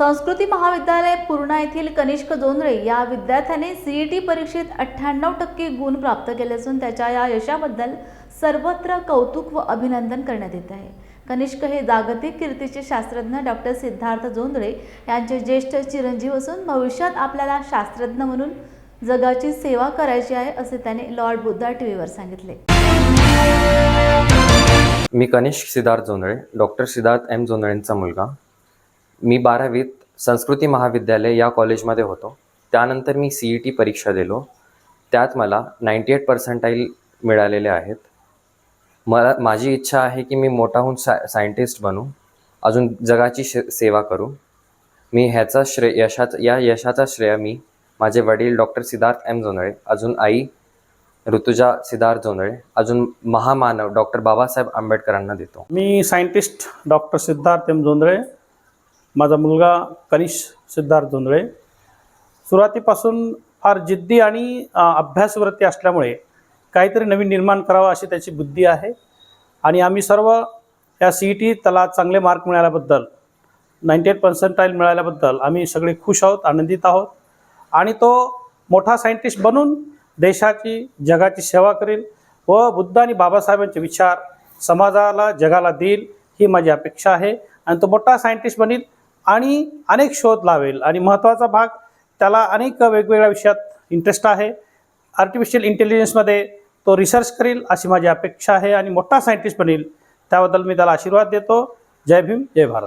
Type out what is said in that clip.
संस्कृती महाविद्यालय पूर्णा येथील कनिष्क जोंधळे या विद्यार्थ्याने सीईटी परीक्षेत अठ्ठ्याण्णव टक्के गुण प्राप्त केले असून त्याच्या या यशाबद्दल सर्वत्र कौतुक व अभिनंदन करण्यात येत आहे. कनिष्क हे जागतिक कीर्तीचे शास्त्रज्ञ डॉक्टर सिद्धार्थ जोंधळे यांचे ज्येष्ठ चिरंजीव असून भविष्यात आपल्याला शास्त्रज्ञ म्हणून जगाची सेवा करायची आहे असे त्याने लॉर्ड बुद्धा टीव्हीवर सांगितले. मी कनिष्क सिद्धार्थ जोंधळे डॉक्टर सिद्धार्थ एम जोंधळेंचा मुलगा. मी बारावीत संस्कृती महाविद्यालय या कॉलेजमध्ये होतो. त्यानंतर मी सी ई टी परीक्षा दिलो. त्यात मला नाईंटी एट पर्सेंटाईल मिळालेले आहेत. मला माझी इच्छा आहे की मी मोठाहून सा सायंटिस्ट बनू. अजून जगाची श सेवा करू. मी ह्याचा श्रेय यशाचा या यशाचा श्रेय मी माझे वडील डॉक्टर सिद्धार्थ एम जोंधळे अजून आई ऋतुजा सिद्धार्थ जोंधळे अजून महामानव डॉक्टर बाबासाहेब आंबेडकरांना देतो. मी scientist doctor Siddharth M Jondhale माझा मुलगा कनिष सिद्धार्थ जोंधळे सुरुवातीपासून फार जिद्दी आणि अ, अभ्यासवृत्ती असल्यामुळे काहीतरी नवीन निर्माण करावं अशी त्याची बुद्धी आहे. आणि आम्ही सर्व या सी ई टी त्याला चांगले मार्क मिळाल्याबद्दल नाईंटी एट पर्सेंटाईल मिळाल्याबद्दल आम्ही सगळे खुश आहोत आनंदित आहोत. आणि तो मोठा सायंटिस्ट बनून देशाची जगाची सेवा करेल व बुद्ध आणि बाबासाहेबांचे विचार समाजाला जगाला देईल ही माझी अपेक्षा आहे. आणि तो मोठा सायंटिस्ट बनेल आणि अनेक शोध लावेल. आणि महत्त्वाचा भाग त्याला अनेक वेगवेगळ्या विषयात इंटरेस्ट आहे. आर्टिफिशियल इंटेलिजन्समध्ये तो रिसर्च करेल अशी माझी अपेक्षा आहे. आणि मोठा सायंटिस्ट बनेल त्याबद्दल मी त्याला आशीर्वाद देतो. जय भीम जय भारत.